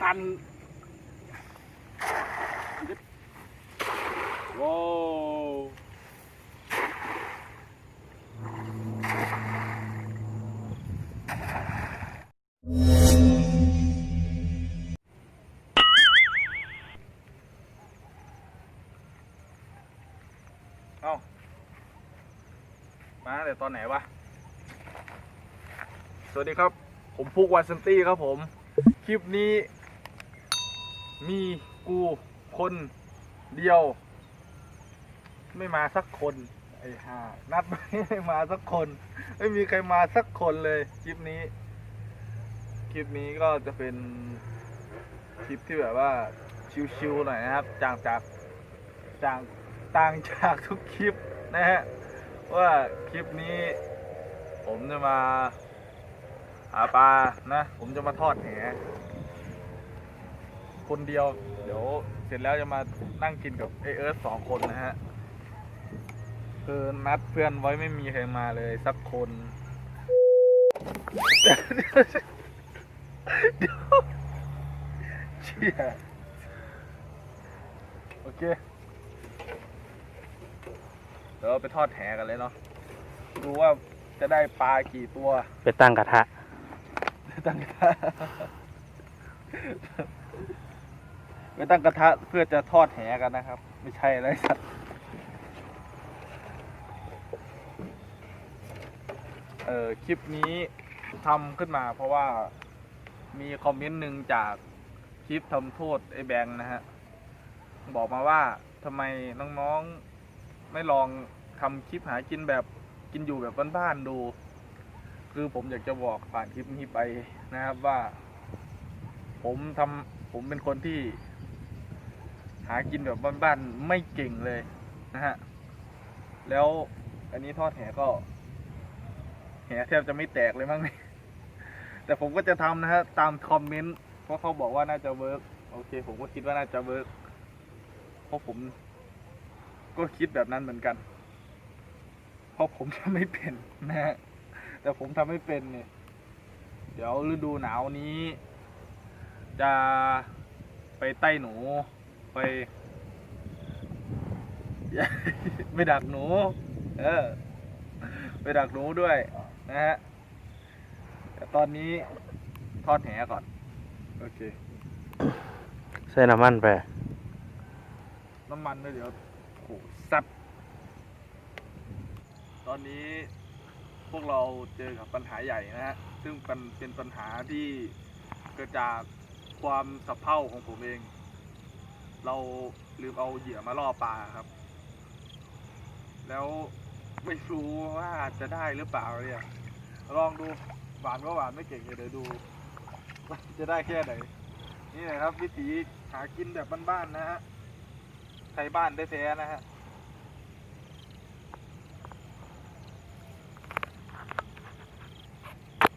ตันว้าวเอ้า มาแต่ตอนไหนวะ สวัสดีครับ ผมพุกวันซันตี้ครับผม ลิปนี้ มีกูคนเดียว ไม่มาสักคน ไอ้ห่านัดไม่มาสักคน ไม่มีใครมาสักคนเลยคลิปนี้ คลิปนี้ก็จะเป็นคลิปที่แบบว่าชิวๆหน่อยนะครับจากจากจากต่างจากทุกคลิปนะฮะว่าคลิปนี้ ผมจะมาาปลานะ ผมจะมาทอดแหคนเดียว เดี๋ยวเสร็จแล้วจะมานั่งกินกับไอเอิร์ธสองคนนะฮะ คือนัดเพื่อนไว้ไม่มีใครมาเลยสักคน เดี๋ยวเชี่ยโอเค เดี๋ยวไปทอดแหกันเลยเนาะ ดูว่าจะได้ปลากี่ตัว ไปตั้งกระทะ ตั้งกระทะไปตั้งกระทะเพื่อจะทอดแหกันนะครับ ไม่ใช่อะไรสัตว์เออคลิปนี้ทำขึ้นมาเพราะว่ามีคอมเมนต์หนึ่งจากคลิปทำโทษไอ้แบงนะฮะ บอกมาว่าทำไมน้องๆไม่ลองทำคลิปหากินแบบกินอยู่แบบบ้านๆดู คือผมอยากจะบอกผ่านคลิปนี้ไปนะครับว่า ผมทำผมเป็นคนที่ หากินแบบบ้านๆไม่เก่งเลยนะฮะแล้วอันนี้ทอดแหก็แหแทบจะไม่แตกเลยมั้งแต่ผมก็จะทำนะฮะตามคอมเมนต์เพราะเขาบอกว่าน่าจะเวิร์กโอเค ผมก็คิดว่าน่าจะเวิร์กเพราะผม ก็คิดแบบนั้นเหมือนกัน เพราะผมทำไม่เป็นนะฮะ แต่ผมทำไม่เป็นเนี่ย เดี๋ยวฤดูหนาวนี้ จะไปใต้หนูไปไปดักหนู เออ ไปดักหนูด้วย นะฮะแต่ตอนนี้ทอดแหก่อน โอเค ใส่น้ำมันไป น้ำมันด้วยเดี๋ยวโหสัตว์ตอนนี้ พวกเราเจอกับปัญหาใหญ่นะฮะ ซึ่งเป็นเป็นปัญหาที่เกิดจากความสับเพร่าของผมเอง เราลืมเอาเหยื่อมาล่อปลาครับ แล้วไม่รู้ว่าจะได้หรือเปล่าเนี่ย ลองดูหวานก็หวานไม่เก่งเลยเดี๋ยวดู จะได้แค่ไหน นี่นะครับ วิธีหากินแบบบ้านๆนะฮะไทยบ้านได้แท้นะฮะ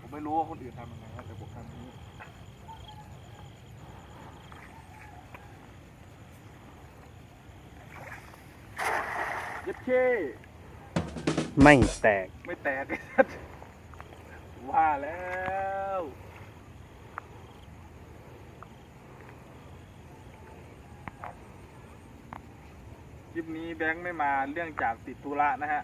ผม ไม่รู้ว่าคนอื่นทำยังไงนะแต่ผมทำอย่างนี้เย็ดเคไม่แตก ไม่แตกไอ้สัสว่าแล้วคลิปนี้แบงค์ไม่มาเรื่องจากติดธุระนะฮะ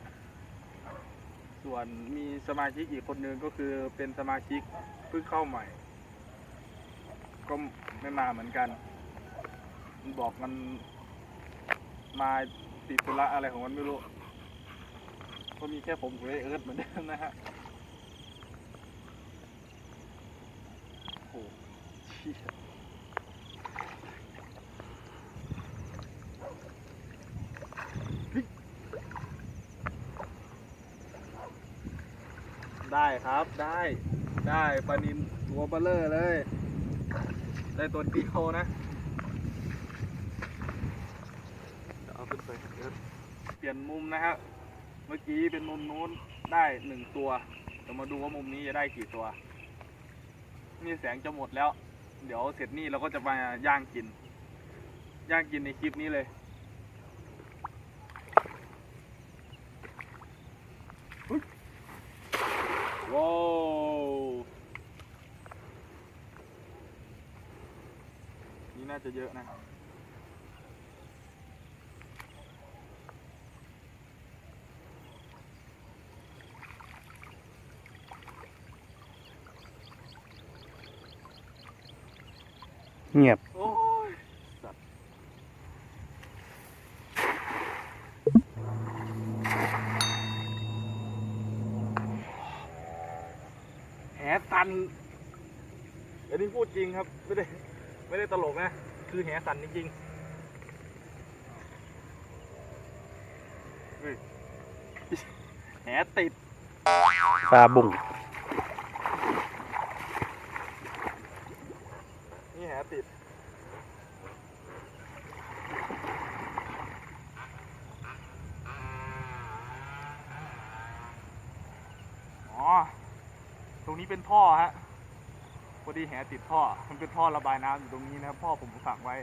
ส่วนมีสมาชิกอีกคนนึงก็คือเป็นสมาชิกเพิ่งเข้าใหม่ ก็ไม่มาเหมือนกัน มันบอกมันมาติดธุระอะไรของมันไม่รู้ ก็มีแค่ผมกับไอเอิร์ธเหมือนเดิมนะฮะโอ้เชี่ ได้ครับได้ ได้ปลานินตัวเบลเลอร์เลย ได้ตัวเดียวนะเดี๋ยวเอาขึ้นไปเปลี่ยนมุมนะฮะเมื่อกี้เป็นมุมนู้นได้หนึ่งตัวเดี๋ยวมาดูว่ามุมนี้จะได้กี่ตัว นี่แสงจะหมดแล้ว เดี๋ยวเสร็จนี่เราก็จะมาย่างกิน ย่างกินในคลิปนี้เลย ว้าวน่าจะเยอะนะครับเงียบ โอ้ยสัตว์แหสันอันนี้พูดจริงครับ ไม่ได้ ไม่ได้ตลกนะ คือแหสันจริงๆเฮ้ยแหติดปลาบุ่งนี่แหติดอ๋อ ตรงนี้เป็นท่อฮะพ อดีแหติดท่อ มันเป็นท่อระบายน้ำอยู่ตรงนี้นะครับพ่อผมฝังไว้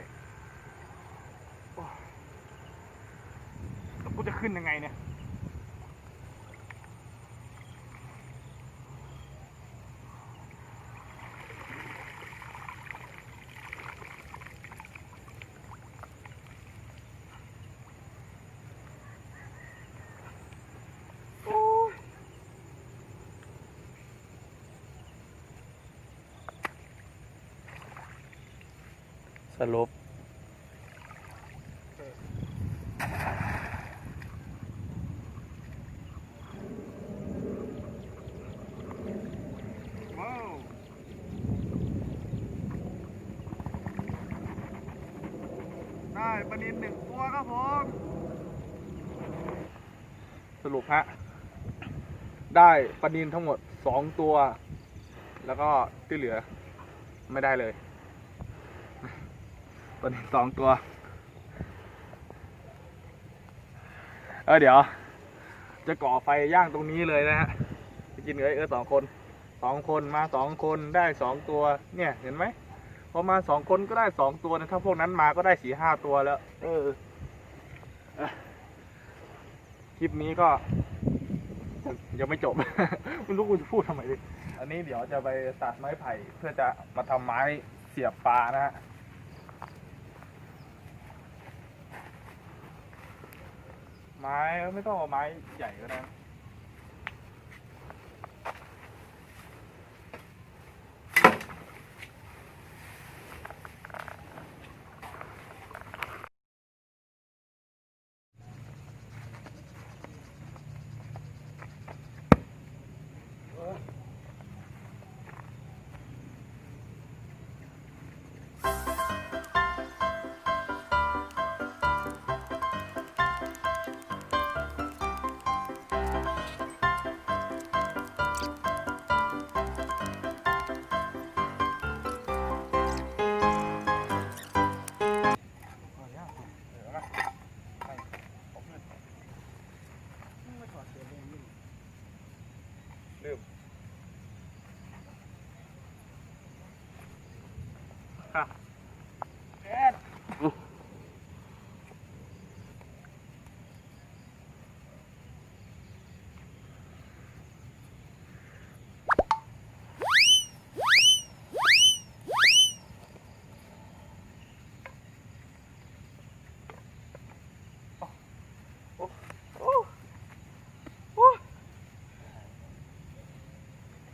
แล้วกูจะขึ้นยังไงเนี่ย โอ้ย สรุปว้าวได้ปลานินหนึ่งตัวครับผม สรุปฮะ ได้ปลานินทั้งหมดสองตัว แล้วก็ที่เหลือไม่ได้เลย นสองตัว เออเดี๋ยว จะก่อไฟย่างตรงนี้เลยนะฮะไปกินกับไอ้เออสองคนสองคนมาสองคนได้สองตัว เนี่ยเห็นไหมพอมาสองคนก็ได้สองตัวนะถ้าพวกนั้นมาก็ได้สี่ห้าตัวแล้ว เออคลิปนี้ก็ยังยังไม่จบ ไม่รู้กูจะพูดทำไมดิอันนี้เดี๋ยวจะไปตัดไม้ไผ่เพื่อจะมาทำไม้เสียบปลานะฮะ ไม้ไม่ต้องเอาไม้ใหญ่ก็ได้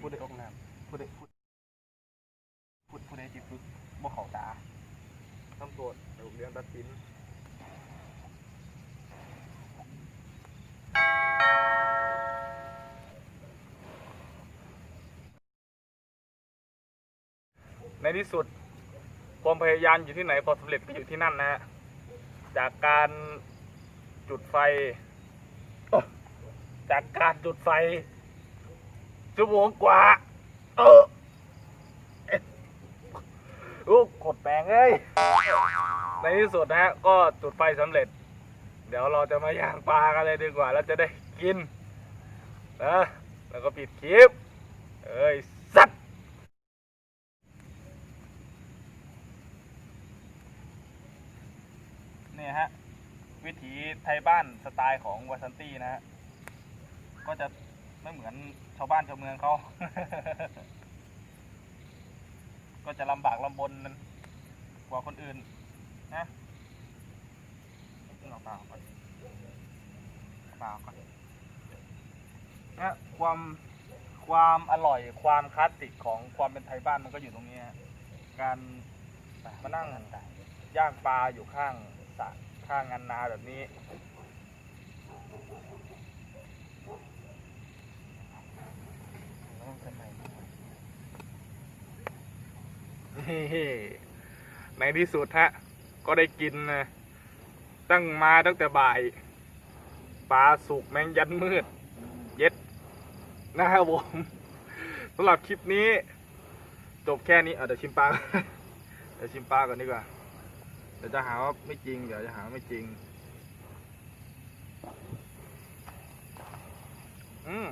พูดได้ออกน้ำพูดได้พูดพูดพูดได้จิตฝึกบ่เขาตาตำรวจเดี๋ยวผมเรียนตัดสินในที่สุดความพยายามอยู่ที่ไหนความสำเร็จก็อยู่ที่นั่นนะฮะจากการจุดไฟ จากการจุดไฟ ชั่วโมงกว่า เออเอ๊ะโอ้กดแปลงเอ้ยในที่สุดนะฮะก็จุดไฟสำเร็จ เดี๋ยวเราจะมาย่างปลากันเลยดีกว่า แล้วจะได้กินนะแล้วก็ปิดคลิป เอ้ยสัตว์เนี่ยฮะ วิถีไทยบ้านสไตล์ของวาซันตี้นะฮะ ก็จะ ไม่เหมือนชาวบ้านชาวเมืองเขา ก็จะลำบากลำบนกว่าคนอื่นนะเอาเปล่าก่อนเอาเปล่าก่อนนะความความอร่อยความคลาสสิกของความเป็นไทยบ้านมันก็อยู่ตรงนี้การมานั่งย่างปลาอยู่ข้างสระข้างงานนาแบบนี้ ในที่สุดฮะ ก็ได้กินนะตั้งมาตั้งแต่บ่าย ปลาสุกแมงยันมืด เย็ดนะครับผมสำหรับคลิปนี้ จบแค่นี้เอาเดี๋ยวชิมปลาเดี๋ยวชิมปลาก่อนดีกว่า เดี๋ยวจะหาว่าไม่จริง เดี๋ยวจะหาว่าไม่จริง อืม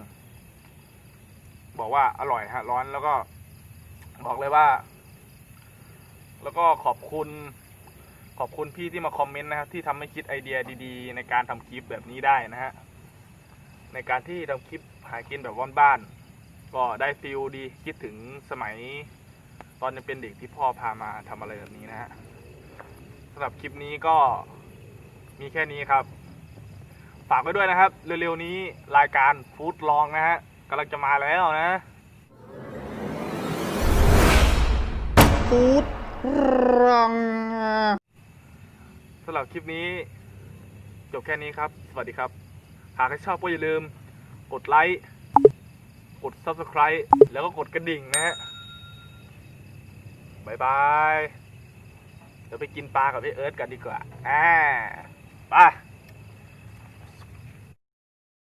บอกว่าอร่อยฮะ ร้อนแล้วก็ บอกเลยว่า แล้วก็ขอบคุณ ขอบคุณพี่ที่มาคอมเมนต์นะครับที่ทำให้คิดไอเดียดีๆ ในการทำคลิปแบบนี้ได้นะฮะในการที่ทำคลิปหากินแบบบ้านๆก็ได้ฟิลดีคิดถึงสมัย ตอนยังเป็นเด็กที่พ่อพามาทำอะไรแบบนี้นะฮะสำหรับคลิปนี้ก็มีแค่นี้ครับ ฝากไว้ด้วยนะครับ เร็วๆนี้รายการฟู้ดลองนะฮะกำลังจะมาแล้วนะ ฟู้ด รังสำหรับคลิปนี้ จบแค่นี้ครับ สวัสดีครับ หากใครชอบก็อย่าลืม กดไลค์ กด Subscribe แล้วก็กดกระดิ่งนะฮะบายบายเดี๋ยวไปกินปลากับพี่เอิร์ธกันดีกว่าอ่าไป